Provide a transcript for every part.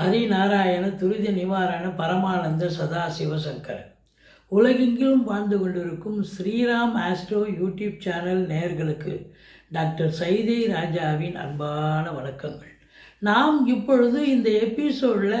ஹரிநாராயண துரித நிவாரண பரமானந்த சதாசிவசங்கர். உலகெங்கிலும் வாழ்ந்து கொண்டிருக்கும் ஸ்ரீராம் ஆஸ்ட்ரோ யூடியூப் சேனல் நேயர்களுக்கு டாக்டர் சைதை ராஜாவின் அன்பான வணக்கங்கள். நாம் இப்பொழுது இந்த எபிசோடில்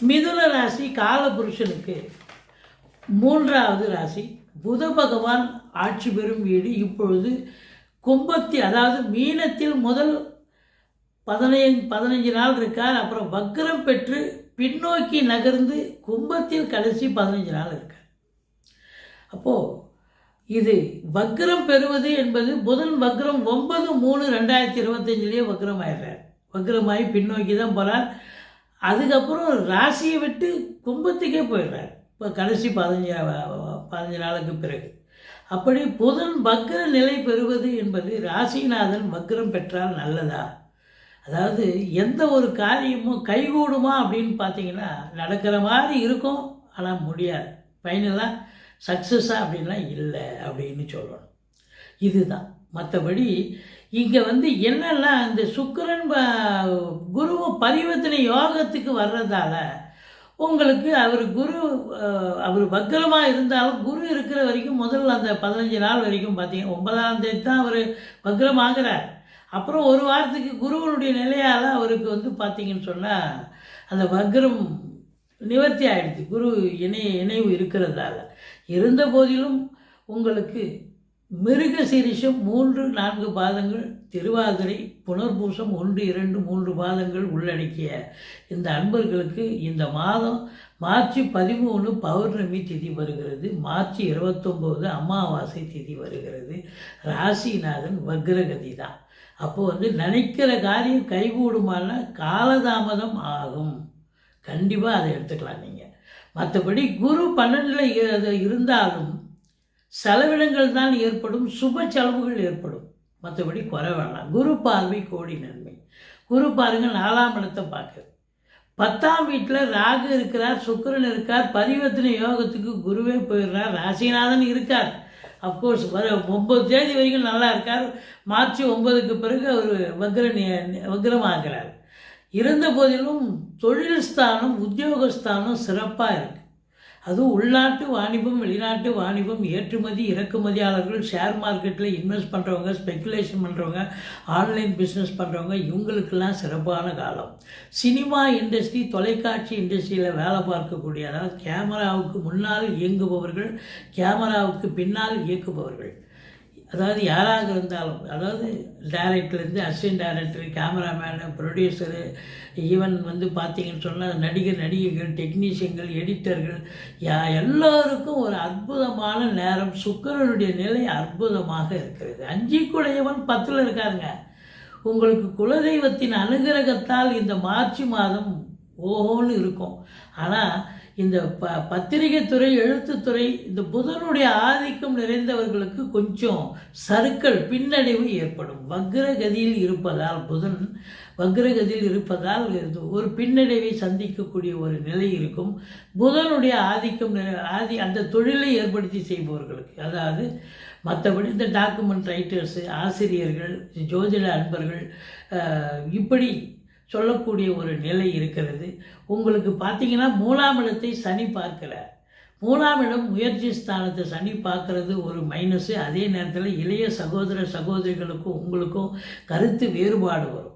மிதுன ராசி காலபுருஷனுக்கு மூன்றாவது ராசி. புத பகவான் ஆட்சி பெறும் வீடு இப்பொழுது கும்பத்தி அதாவது மீனத்தில் முதல் பதினைந்து பதினஞ்சு நாள் இருக்கார். அப்புறம் வக்ரம் பெற்று பின்னோக்கி நகர்ந்து கும்பத்தில் கடைசி பதினஞ்சு நாள் இருக்கார். அப்போது இது வக்ரம் பெறுவது என்பது புதன் வக்ரம் ஒன்பது மூணு ரெண்டாயிரத்தி இருபத்தஞ்சிலேயே வக்ரம் ஆயிடுறார் வக்ரமாகி பின்னோக்கி தான் போகிறார் அதுக்கப்புறம் ராசியை விட்டு கும்பத்துக்கே போயிடுறார். இப்போ கடைசி பதினஞ்சு பதினஞ்சு நாளுக்கு பிறகு. அப்படி புதன் வக்ர நிலை பெறுவது என்பது ராசிநாதன் வக்ரம் பெற்றால் நல்லதா? அதாவது எந்த ஒரு காரியமும் கைகூடுமா அப்படின்னு பார்த்தீங்கன்னா நடக்கிற மாதிரி இருக்கும் ஆனால் முடியாது. ஃபைனலாக சக்ஸஸாக அப்படின்லாம் இல்லை அப்படின்னு சொல்லணும். இதுதான். மற்றபடி இங்கே வந்து என்னென்னா இந்த சுக்கரன் குருவும் பரிவர்த்தனை யோகத்துக்கு வர்றதால உங்களுக்கு அவர் குரு அவர் வக்கரமாக இருந்தாலும் குரு இருக்கிற வரைக்கும் முதல்ல அந்த பதினஞ்சு நாள் வரைக்கும் பார்த்தீங்கன்னா ஒன்பதாம் தேதி தான் அவர் வக்ரமாகிறார் அப்புறம் ஒரு வாரத்துக்கு குருவனுடைய நிலையால் அவருக்கு வந்து பார்த்தீங்கன்னு சொன்னால் அந்த வக்ரம் நிவர்த்தி ஆகிடுது குரு இணை இணைவு இருக்கிறதால. இருந்த போதிலும் உங்களுக்கு மிருக சீரிஷம் மூன்று நான்கு பாதங்கள் திருவாதிரை புனர்பூசம் ஒன்று இரண்டு மூன்று பாதங்கள் உள்ளடக்கிய இந்த அன்பர்களுக்கு இந்த மாதம் மார்ச் பதிமூணு பௌர்ணமி திதி வருகிறது. மார்ச் இருபத்தொம்போது அமாவாசை திதி வருகிறது. ராசிநாதன் வக்ரகதி தான் அப்போது வந்து நினைக்கிற காரியம் கைகூடுமானா காலதாமதம் ஆகும். கண்டிப்பாக அதை எடுத்துக்கலாம் நீங்கள் மற்றபடி குரு பன்னெண்டில் இருந்தாலும் செலவினங்கள் தான் ஏற்படும் சுப செலவுகள் ஏற்படும். மற்றபடி குறை வேண்டாம் குரு பார்வை கோடி நன்மை. குரு பாருங்க நாலாம் இடத்தை பார்க்குறது. பத்தாம் வீட்டில் ராகு இருக்கிறார் சுக்கரன் இருக்கார் பரிவர்த்தனை யோகத்துக்கு குருவே போயிடுறார் ராசிநாதன் இருக்கார். அஃப்கோர்ஸ் வர ஒம்பது தேதி வரைக்கும் நல்லா இருக்கார். மார்ச் ஒன்பதுக்கு பிறகு அவர் வக்ர வக்ரமாகிறார். இருந்த போதிலும் தொழில் ஸ்தானம் உத்தியோகஸ்தானம் சிறப்பாக இருக்குது அதுவும் உள்நாட்டு வாணிபம் வெளிநாட்டு வாணிபம் ஏற்றுமதி இறக்குமதியாளர்கள் ஷேர் மார்க்கெட்டில் இன்வெஸ்ட் பண்ணுறவங்க ஸ்பெக்குலேஷன் பண்ணுறவங்க ஆன்லைன் பிஸ்னஸ் பண்ணுறவங்க இவங்களுக்கெல்லாம் சிறப்பான காலம். சினிமா இண்டஸ்ட்ரி தொலைக்காட்சி இண்டஸ்ட்ரியில் வேலை பார்க்கக்கூடிய அதாவது கேமராவுக்கு முன்னால் இயங்குபவர்கள் கேமராவுக்கு பின்னால் இயக்குபவர்கள். அதாவது யாராக இருந்தாலும் அதாவது டேரக்டர்லேருந்து assistant director cameraman producer even வந்து பார்த்தீங்கன்னு சொன்னால் நடிகர் நடிகைகள் டெக்னீஷியன்கள் எடிட்டர்கள் யா எல்லோருக்கும் ஒரு அற்புதமான நேரம் சுக்கரனுடைய நிலை அற்புதமாக இருக்கிறது. அஞ்சு குடையவன் பத்தில் இருக்காருங்க. உங்களுக்கு குலதெய்வத்தின் அனுகிரகத்தால் இந்த மார்ச் மாதம் ஓஹோன்னு இருக்கும். ஆனால் இந்த ப பத்திரிகை துறை எழுத்துத்துறை இந்த புதனுடைய ஆதிக்கம் நிறைந்தவர்களுக்கு கொஞ்சம் சருக்கள் பின்னடைவு ஏற்படும். வக்ரகதியில் இருப்பதால் புதன் வக்ரகதியில் இருப்பதால் ஒரு பின்னடைவை சந்திக்கக்கூடிய ஒரு நிலை இருக்கும். புதனுடைய ஆதிக்கம் ஆதி அந்த தொழிலை ஏற்படுத்தி செய்பவர்களுக்கு அதாவது மற்றபடி இந்த டாக்குமெண்ட் ரைட்டர்ஸு ஆசிரியர்கள் ஜோதிட அன்பர்கள் இப்படி சொல்லக்கூடிய ஒரு நிலை இருக்கிறது. உங்களுக்கு பார்த்தீங்கன்னா மூலாம் இடத்தை சனி பார்க்கிறார். மூலாம் இடம் முயற்சி ஸ்தானத்தை சனி பார்க்கறது ஒரு மைனஸு அதே நேரத்தில் இளைய சகோதர சகோதரிகளுக்கும் உங்களுக்கும் கருத்து வேறுபாடு வரும்.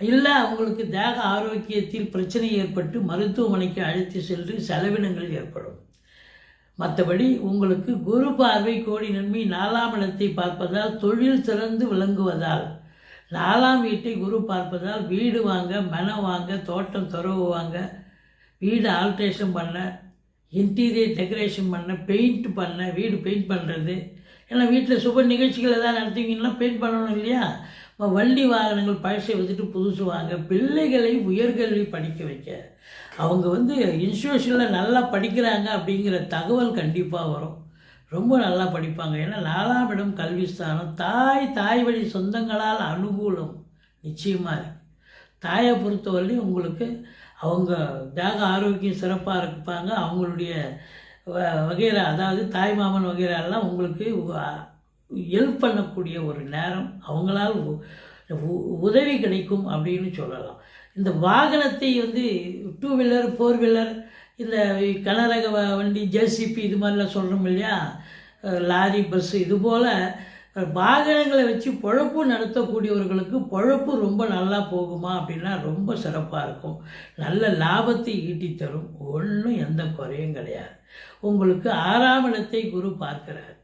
இல்லை அவங்களுக்கு தேக ஆரோக்கியத்தில் பிரச்சனை ஏற்பட்டு மருத்துவமனைக்கு அழைத்து சென்று செலவினங்கள் ஏற்படும். மற்றபடி உங்களுக்கு குரு பார்வை கோடி நன்மை நாலாம் இடத்தை பார்ப்பதால் தொழில் சிறந்து விளங்குவதால் நாலாம் வீட்டை குரு பார்ப்பதால் வீடு வாங்க மனம் வாங்க தோட்டம் துறவு வாங்க வீடு ஆல்ட்ரேஷன் பண்ண இன்டீரியர் டெக்கரேஷன் பண்ண பெயிண்ட் பண்ண வீடு பெயிண்ட் பண்ணுறது ஏன்னா வீட்டில் சுப நிகழ்ச்சிகள் எதாவது நடத்திங்கன்னா பெயிண்ட் பண்ணணும் இல்லையா? வண்டி வாகனங்கள் பழசை வச்சுட்டு புதுசு வாங்க பிள்ளைகளை உயர்கல்வி படிக்க வைக்க. அவங்க வந்து இன்ஸ்டியூஷனில் நல்லா படிக்கிறாங்க அப்படிங்கிற தகவல் கண்டிப்பாக வரும். ரொம்ப நல்லா படிப்பாங்க. ஏன்னா நாலாம் இடம் கல்வி ஸ்தானம் தாய் தாய் வழி சொந்தங்களால் அனுகூலம். நிச்சயமாக இருக்குது தாயை பொறுத்தவரையிலையும் உங்களுக்கு அவங்க தேக ஆரோக்கியம் சிறப்பாக இருப்பாங்க. அவங்களுடைய வ- அதாவது தாய் மாமன் வகையிலெல்லாம் உங்களுக்கு ஹெல்ப் பண்ணக்கூடிய ஒரு நேரம். அவங்களால் உ- உதவி கிடைக்கும் அப்படின்னு சொல்லலாம். இந்த வாகனத்தை வந்து டூ வீலர் ஃபோர் வீலர் இந்த கனரக வ- வண்டி ஜேசிபி இது மாதிரிலாம் சொல்கிறோம் இல்லையா? லாரி பஸ்ஸு இது போல் வாகனங்களை வச்சு பொழப்பு நடத்தக்கூடியவர்களுக்கு பொழப்பு ரொம்ப நல்லா போகுமா அப்படின்னா ரொம்ப சிறப்பாக இருக்கும். நல்ல லாபத்தை ஈட்டி தரும் ஒன்றும் எந்த குறையும் கிடையாது. உங்களுக்கு ஆறாம் இடத்தை குரு பார்க்கிறார்.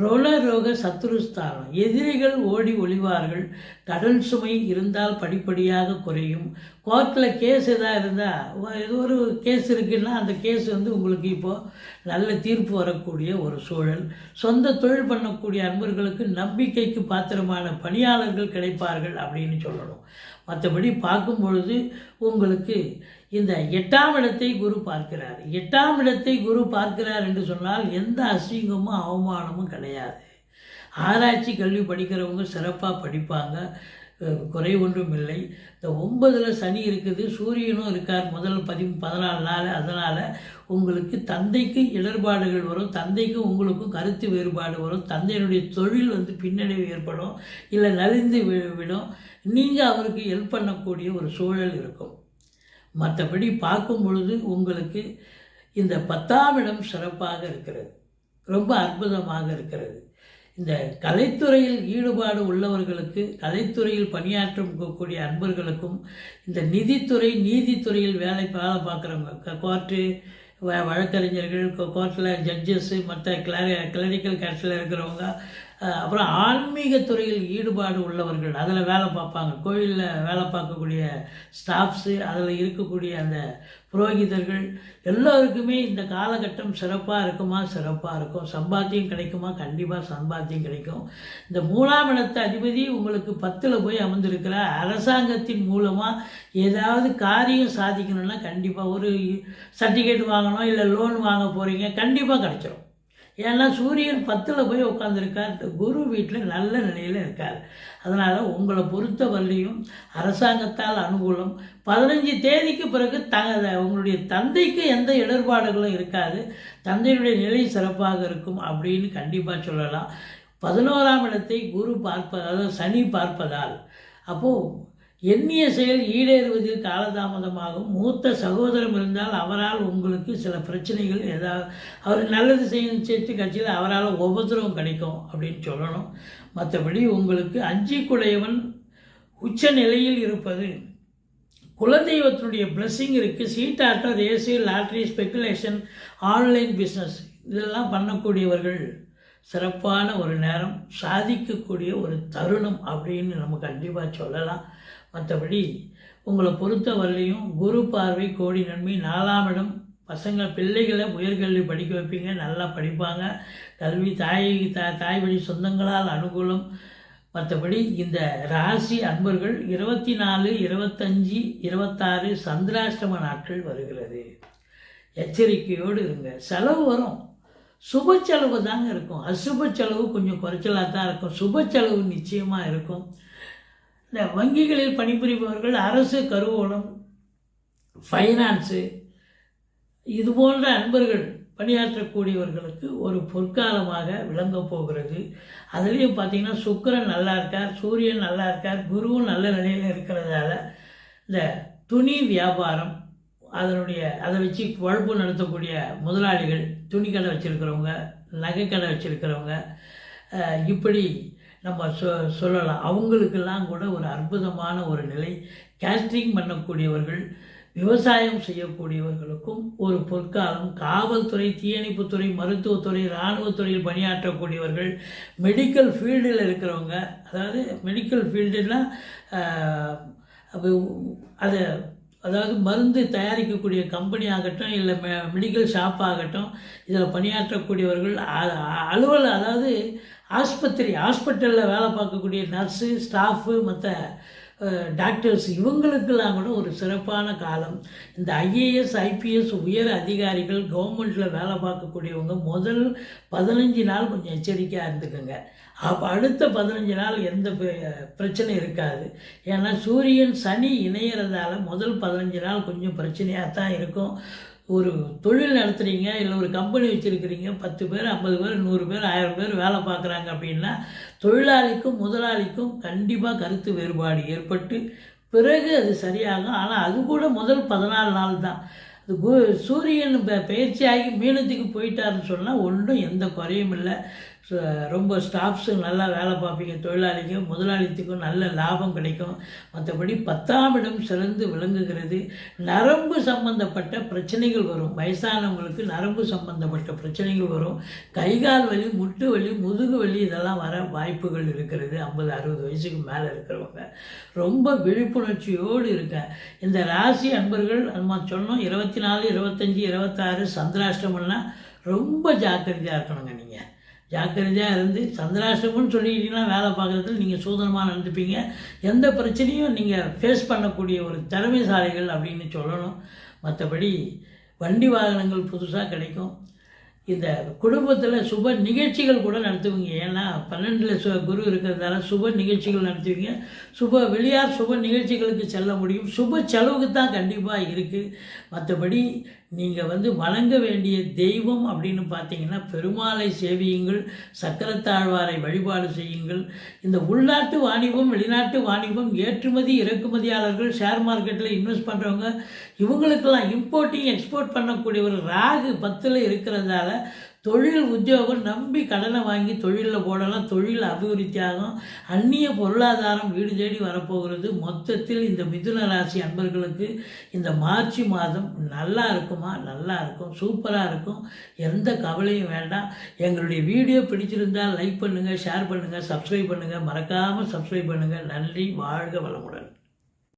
ரோல ரோக சத்துருஸ்தானம். எதிரிகள் ஓடி ஒளிவார்கள். கடன் சுமை இருந்தால் படிப்படியாக குறையும். கோர்ட்டில் கேஸ் எதாவது இருந்தால் ஏதோ ஒரு கேஸ் இருக்குன்னா அந்த கேஸ் வந்து உங்களுக்கு இப்போது நல்ல தீர்ப்பு வரக்கூடிய ஒரு சூழல். சொந்த தொழில் பண்ணக்கூடிய அன்பர்களுக்கு நம்பிக்கைக்கு பாத்திரமான பணியாளர்கள் கிடைப்பார்கள் அப்படின்னு சொல்லணும். மற்றபடி பார்க்கும் பொழுது உங்களுக்கு இந்த எட்டாம் இடத்தை குரு பார்க்கிறார். எட்டாம் இடத்தை குரு பார்க்கிறார் என்று சொன்னால் எந்த அசிங்கமும் அவமானமும் கிடையாது. ஆராய்ச்சி கல்வி படிக்கிறவங்க சிறப்பாக படிப்பாங்க. குறை ஒன்றும் இல்லை. இந்த ஒன்பதில் சனி இருக்குது சூரியனும் இருக்கார் முதல் பதி பதினாலு நாள். அதனால் உங்களுக்கு தந்தைக்கு இடர்பாடுகள் வரும். தந்தைக்கும் உங்களுக்கும் கருத்து வேறுபாடு வரும். தந்தையினுடைய தொழில் வந்து பின்னடைவு ஏற்படும். இல்லை நலிந்து வி- விடும். நீங்கள் அவருக்கு ஹெல்ப் பண்ணக்கூடிய ஒரு சூழல் இருக்கும். மற்றபடி பார்க்கும் பொழுது உங்களுக்கு இந்த பத்தாம் இடம் சிறப்பாக இருக்கிறது. ரொம்ப அற்புதமாக இருக்கிறது. இந்த கலைத்துறையில் ஈடுபாடு உள்ளவர்களுக்கு கலைத்துறையில் பணியாற்றும் கூடிய அன்பர்களுக்கும் இந்த நிதித்துறை நீதித்துறையில் வேலை வேலை பார்க்குறவங்க கோர்ட்டு வ வழக்கறிஞர்கள் கோர்ட்டில் ஜட்ஜஸ்ஸு மற்ற கிளரி கிளரிக்கல் கேஸ்டில் இருக்கிறவங்க அப்புறம் ஆன்மீக துறையில் ஈடுபாடு உள்ளவர்கள் அதில் வேலை பார்ப்பாங்க. கோயிலில் வேலை பார்க்கக்கூடிய ஸ்டாஃப்ஸு அதில் இருக்கக்கூடிய அந்த புரோகிதர்கள் எல்லோருக்குமே இந்த காலகட்டம் சிறப்பாக இருக்குமா? சிறப்பாக இருக்கும். சம்பாத்தியம் கிடைக்குமா? கண்டிப்பாக சம்பாத்தியம் கிடைக்கும். இந்த மூணாம் இடத்து அதிபதி உங்களுக்கு பத்தில் போய் அமர்ந்திருக்கிற அரசாங்கத்தின் மூலமாக ஏதாவது காரியம் சாதிக்கணும்னா கண்டிப்பாக ஒரு சர்டிஃபிகேட் வாங்கணும் இல்லை லோன் வாங்க போகிறீங்க கண்டிப்பாக கிடைச்சிரும். ஏன்னா சூரியன் பத்தில் போய் உட்காந்துருக்கார் குரு வீட்டில் நல்ல நிலையில் இருக்கார். அதனால் உங்களை பொறுத்த வரலையும் அரசாங்கத்தால் அனுகூலம். பதினஞ்சு தேதிக்கு பிறகு த உங்களுடைய தந்தைக்கு எந்த இடர்பாடுகளும் இருக்காது. தந்தையுடைய நிலை சிறப்பாக இருக்கும் அப்படின்னு கண்டிப்பாக சொல்லலாம். பதினோராம் இடத்தை குரு பார்ப்பதால் சனி பார்ப்பதால். அப்போது எண்ணிய செயல் ஈடேறுவதில் காலதாமதமாகும். மூத்த சகோதரம் இருந்தால் அவரால் உங்களுக்கு சில பிரச்சனைகள் ஏதாவது அவர் நல்லது செய்யும் சேர்த்து கட்சியில் அவரால் உபதிரவம் கிடைக்கும் அப்படின்னு சொல்லணும். மற்றபடி உங்களுக்கு அஞ்சிக்குடையவன் உச்ச நிலையில் இருப்பது. குலதெய்வத்தினுடைய பிளஸ்ஸிங் இருக்குது சீட்டாட்டம் race lottery speculation online business இதெல்லாம் பண்ணக்கூடியவர்கள். சிறப்பான ஒரு நேரம் சாதிக்கக்கூடிய ஒரு தருணம் அப்படின்னு நம்ம கண்டிப்பாக சொல்லலாம். மற்றபடி உங்களை பொறுத்த வரலையும் குரு பார்வை கோடி நன்மை நாலாம் இடம். பசங்க பிள்ளைகளை உயர்கல்வி படிக்க வைப்பீங்க நல்லா படிப்பாங்க. கல்வி தாய் தா தாய் வழி சொந்தங்களால் அனுகூலம். மற்றபடி இந்த ராசி அன்பர்கள் இருபத்தி நாலு இருபத்தஞ்சி இருபத்தாறு சந்திராஷ்டம நாட்கள் வருகிறது. எச்சரிக்கையோடு இருங்க. செலவு வரும். சுப செலவு தாங்க இருக்கும். அசுப செலவு கொஞ்சம் குறைச்சலாக தான் இருக்கும். சுப செலவு நிச்சயமாக இருக்கும். இந்த வங்கிகளில் பணிபுரிபவர்கள் அரசு கருவூலம் ஃபைனான்ஸு இது போன்ற அன்பர்கள் பணியாற்றக்கூடியவர்களுக்கு ஒரு பொற்காலமாக விளங்க போகிறது. அதுலேயும் பார்த்தீங்கன்னா சுக்கிரன் நல்லா இருக்கார் சூரியன் நல்லா இருக்கார் குருவும் நல்ல நிலையில் இருக்கிறதால இந்த துணி வியாபாரம் அதனுடைய அதை வச்சு குழப்பு நடத்தக்கூடிய முதலாளிகள் துணி கடை வச்சுருக்கிறவங்க நகைக்கடை வச்சுருக்கிறவங்க இப்படி நம்ம சொ சொல்லலாம். அவங்களுக்கெல்லாம் கூட ஒரு அற்புதமான ஒரு நிலை. கேஸ்டிங் பண்ணக்கூடியவர்கள் விவசாயம் செய்யக்கூடியவர்களுக்கும் ஒரு பொற்காலம் காவல்துறை தீயணைப்புத்துறை மருத்துவத்துறை இராணுவத்துறையில் பணியாற்றக்கூடியவர்கள் மெடிக்கல் ஃபீல்டில் இருக்கிறவங்க அதாவது மெடிக்கல் ஃபீல்டுனால் அது அதாவது மருந்து தயாரிக்கக்கூடிய கம்பெனி ஆகட்டும் இல்லை மெ மெடிக்கல் ஷாப் ஆகட்டும் இதில் பணியாற்றக்கூடியவர்கள் அலுவல் அதாவது ஆஸ்பத்திரி ஹாஸ்பிட்டலில் வேலை பார்க்கக்கூடிய நர்ஸு ஸ்டாஃபு மற்ற டாக்டர்ஸ் இவங்களுக்கெல்லாம் கூட ஒரு சிறப்பான காலம். இந்த ஐஏஎஸ் ஐபிஎஸ் உயர் அதிகாரிகள் கவர்மெண்ட்டில் வேலை பார்க்கக்கூடியவங்க முதல் பதினஞ்சு நாள் கொஞ்சம் எச்சரிக்கையாக இருந்துக்கோங்க. அப்போ அடுத்த பதினஞ்சு நாள் எந்த பெ- பிரச்சனை இருக்காது. ஏன்னா சூரியன் சனி இணையிறதால முதல் பதினஞ்சு நாள் கொஞ்சம் பிரச்சனையாக தான் இருக்கும். ஒரு தொழில் நடத்துகிறீங்க இல்லை ஒரு கம்பெனி வச்சுருக்கிறீங்க பத்து பேர் ஐம்பது பேர் நூறு பேர் ஆயிரம் பேர் வேலை பார்க்குறாங்க அப்படின்னா தொழிலாளிக்கும் முதலாளிக்கும் கண்டிப்பாக கருத்து வேறுபாடு ஏற்பட்டு பிறகு அது சரியாகும். ஆனால் அது கூட முதல் பதினாலு நாள் தான். அது கு- சூரியன் பயிற்சி பயிற்சியாகி மீனத்துக்கு போயிட்டாருன்னு சொன்னால் ஒன்றும் எந்த குறையும் இல்லை. ரொம்ப ஸ்டாஃப்ஸு நல்லா வேலை பார்ப்பீங்க தொழிலாளிக்கும் முதலாளித்துக்கும் நல்ல லாபம் கிடைக்கும். மற்றபடி பத்தாம் இடம் சிறந்து விளங்குகிறது. நரம்பு சம்பந்தப்பட்ட பிரச்சனைகள் வரும். வயசானவங்களுக்கு நரம்பு சம்பந்தப்பட்ட பிரச்சனைகள் வரும். கைகால் வலி முட்டு வலி முதுகு வலி இதெல்லாம் வர வாய்ப்புகள் இருக்கிறது. ஐம்பது அறுபது வயசுக்கு மேலே இருக்கிறவங்க. ரொம்ப விழிப்புணர்ச்சியோடு இருக்க இந்த ராசி அன்பர்கள் நம்ம சொன்னோம் இருபத்தி நாலு இருபத்தஞ்சி இருபத்தாறு சந்திராஷ்டமம்னா ரொம்ப ஜாக்கிரதையாக இருக்கணுங்க நீங்கள் ஜாக்கிரதையாக இருந்து சந்திராசிரமம்னு சொல்லிக்கிட்டீங்கன்னா வேலை பார்க்குறதுல நீங்கள் சூதனமாக நடந்துப்பீங்க. எந்த பிரச்சனையும் நீங்கள் ஃபேஸ் பண்ணக்கூடிய ஒரு திறமைசாலிகள் அப்படின்னு சொல்லணும். மற்றபடி வண்டி வாகனங்கள் புதுசாக கிடைக்கும். இந்த குடும்பத்தில் சுப நிகழ்ச்சிகள் கூட நடத்துவீங்க. ஏன்னா பன்னெண்டில் சு குரு இருக்கிறதால சுப நிகழ்ச்சிகள் நடத்துவீங்க. சுப வெளியார் சுப நிகழ்ச்சிகளுக்கு செல்ல முடியும். சுப செலவுக்கு தான் கண்டிப்பாக இருக்குது மற்றபடி நீங்கள் வந்து வணங்க வேண்டிய தெய்வம் அப்படின்னு பார்த்தீங்கன்னா பெருமாளை சேவியுங்கள் சக்கரத்தாழ்வாரை வழிபாடு செய்யுங்கள். இந்த உள்நாட்டு வாணிபம் வெளிநாட்டு வாணிபம் ஏற்றுமதி இறக்குமதியாளர்கள் ஷேர் மார்க்கெட்டில் இன்வெஸ்ட் பண்ணுறவங்க இவங்களுக்கெல்லாம் இம்போர்ட்டிங் எக்ஸ்போர்ட் பண்ணக்கூடிய ஒரு ராகு பத்தில் இருக்கிறதால தொழில் உத்தியோகம் நம்பி கடனை வாங்கி தொழிலில் போடலாம். தொழில் அபிவிருத்தியாகும். அந்நிய பொருளாதாரம் வீடு தேடி வரப்போகிறது. மொத்தத்தில் இந்த மிதுன ராசி அன்பர்களுக்கு இந்த மார்ச் மாதம் நல்லா இருக்குமா? நல்லா இருக்கும். சூப்பராக இருக்கும். எந்த கவலையும் வேண்டாம். எங்களுடைய வீடியோ பிடிச்சிருந்தால் லைக் பண்ணுங்கள் ஷேர் பண்ணுங்கள் சப்ஸ்கிரைப் பண்ணுங்கள் மறக்காமல் சப்ஸ்கிரைப் பண்ணுங்கள் நன்றி. வாழ்க வளமுடன்.